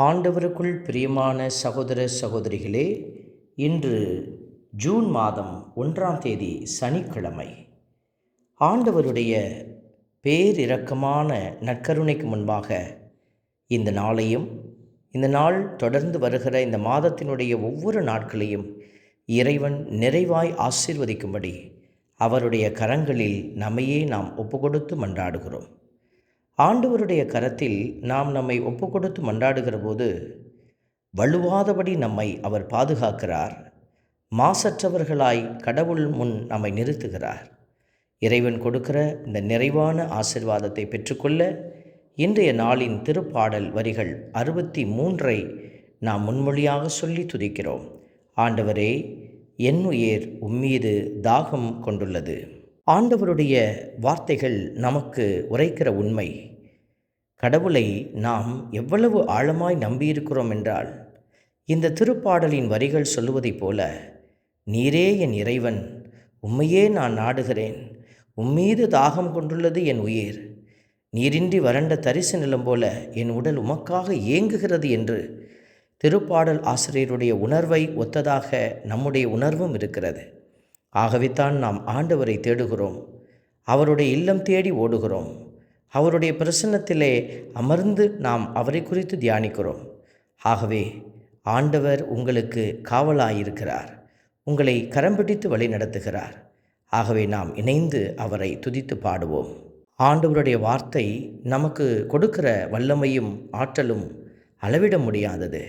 ஆண்டவருக்குள் பிரியமான சகோதர சகோதரிகளே இன்று ஜூன் மாதம் ஒன்றாம் தேதி சனிக்கிழமை. ஆண்டவருடைய பேரிரக்கமான நற்கருணைக்கு முன்பாக இந்த நாளையும் இந்த நாள் தொடர்ந்து வருகிற இந்த மாதத்தினுடைய ஒவ்வொரு நாட்களையும் இறைவன் நிறைவாய் ஆசீர்வதிக்கும்படி அவருடைய கரங்களில் நம்மையே நாம் ஒப்புக்கொடுத்து மன்றாடுகிறோம். ஆண்டவருடைய கரத்தில் நாம் நம்மை ஒப்புக்கொடுத்து மன்றாடுகிற போது வலுவாதபடி நம்மை அவர் பாதுகாக்கிறார். மாசற்றவர்களாய் கடவுள் முன் நம்மை நிறுத்துகிறார். இறைவன் கொடுக்கிற இந்த நிறைவான ஆசிர்வாதத்தை பெற்றுக்கொள்ள இன்றைய நாளின் திருப்பாடல் வரிகள் அறுபத்தி மூன்றை நாம் முன்மொழியாக சொல்லி துதிக்கிறோம். ஆண்டவரே என் உயிர் உம்மீது தாகம் கொண்டுள்ளது. ஆண்டவருடைய வார்த்தைகள் நமக்கு உரைக்கிற உண்மை. கடவுளை நாம் எவ்வளவு ஆழமாய் நம்பியிருக்கிறோம் என்றால் இந்த திருப்பாடலின் வரிகள் சொல்லுவதைப் போல நீரே என் இறைவன் உம்மையே நான் நாடுகிறேன். உம்மீது தாகம் கொண்டுள்ளது என் உயிர். நீரின்றி வறண்ட தரிசு நிலம் போல என் உடல் உமக்காக ஏங்குகிறது என்று திருப்பாடல் ஆசிரியருடைய உணர்வை ஒத்ததாக நம்முடைய உணர்வும் இருக்கிறது. ஆகவே தான் நாம் ஆண்டவரை தேடுகிறோம். அவருடைய இல்லம் தேடி ஓடுகிறோம். அவருடைய பிரசன்னத்திலே அமர்ந்து நாம் அவரை குறித்து தியானிக்கிறோம். ஆகவே ஆண்டவர் உங்களுக்கு காவலாயிருக்கிறார். உங்களை கரம் பிடித்து வழி நடத்துகிறார். ஆகவே நாம் இணைந்து அவரை துதித்து பாடுவோம். ஆண்டவருடைய வார்த்தை நமக்கு கொடுக்கிற வல்லமையும் ஆற்றலும் அளவிட முடியாதது.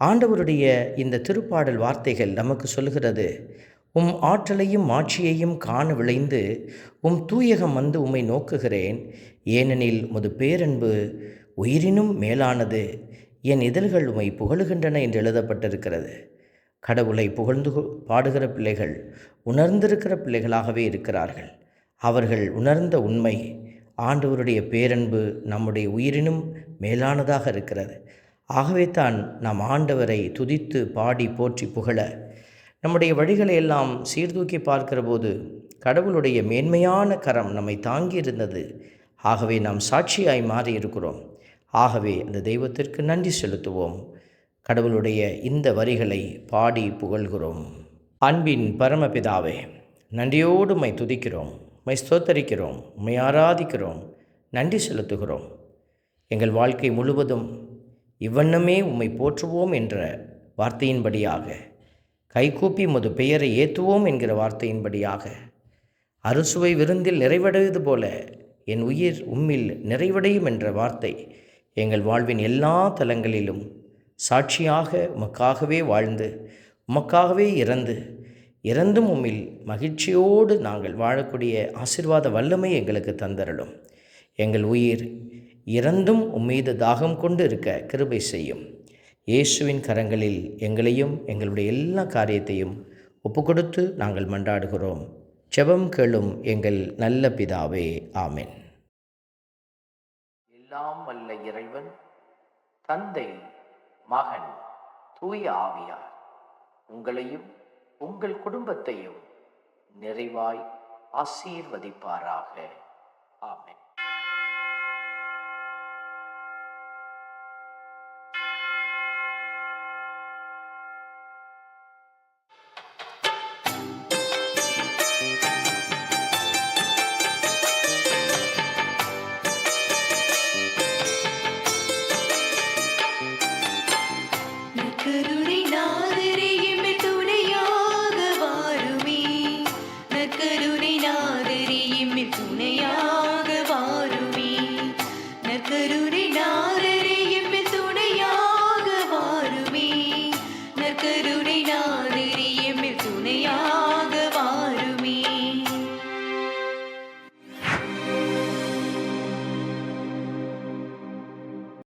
ஆண்டவருடைய இந்த திருப்பாடல் வார்த்தைகள் நமக்கு சொல்கிறது உம் ஆற்றலையும் மாட்சியையும் காண விளைந்து உம் தூயகம் வந்து உம்மை நோக்குகிறேன். ஏனெனில் உமது பேரன்பு உயிரினும் மேலானது. என் இதழ்கள் உம்மை புகழுகின்றன என்று எழுதப்பட்டிருக்கிறது. கடவுளை புகழ்ந்து பாடுகிற பிள்ளைகள் உணர்ந்திருக்கிற பிள்ளைகளாகவே இருக்கிறார்கள். அவர்கள் உணர்ந்த உண்மை ஆண்டவருடைய பேரன்பு நம்முடைய உயிரினும் மேலானதாக இருக்கிறது. ஆகவே தான் நாம் ஆண்டவரை துதித்து பாடி போற்றி புகழ நம்முடைய வழிகளை எல்லாம் சீர்தூக்கி பார்க்கிற போது கடவுளுடைய மேன்மையான கரம் நம்மை தாங்கி இருந்தது ஆகவே நாம் சாட்சியாய் மாறி இருக்கிறோம் ஆகவே அந்த தெய்வத்திற்கு நன்றி செலுத்துவோம். கடவுளுடைய இந்த வரிகளை பாடி புகழ்கிறோம். அன்பின் பரமபிதாவே நன்றியோடு மை துதிக்கிறோம். மை ஸ்தோத்தரிக்கிறோம். உம்மை ஆராதிக்கிறோம். நன்றி செலுத்துகிறோம். எங்கள் வாழ்க்கை முழுவதும் இவ்வண்ணமே உம்மை போற்றுவோம் என்ற வார்த்தையின்படியாக கைகூப்பி முது பெயரை ஏற்றுவோம் என்கிற வார்த்தையின்படியாக. அறுசுவை விருந்தில் நிறைவடைவது போல என் உயிர் உம்மில் நிறைவடையும் என்ற வார்த்தை எங்கள் வாழ்வின் எல்லா தலங்களிலும் சாட்சியாக உமக்காகவே வாழ்ந்து உமக்காகவே இறந்து இறந்தும் உம்மில் மகிழ்ச்சியோடு நாங்கள் வாழக்கூடிய ஆசிர்வாத வல்லமை எங்களுக்கு தந்தரலும் எங்கள் உயிர் இறந்தும் உம்மீது தாகம் கொண்டு இருக்க கிருபை செய்யும். இயேசுவின் கரங்களில் எங்களையும் எங்களுடைய எல்லா காரியத்தையும் ஒப்புக்கொடுத்து நாங்கள் மன்றாடுகிறோம். செபம் கேளும் எங்கள் நல்ல பிதாவே ஆமென். எல்லாம் வல்ல இறைவன் தந்தை மகன் தூய ஆவியார் உங்களையும் உங்கள் குடும்பத்தையும் நிறைவாய் ஆசீர்வதிப்பாராக. ஆமென்.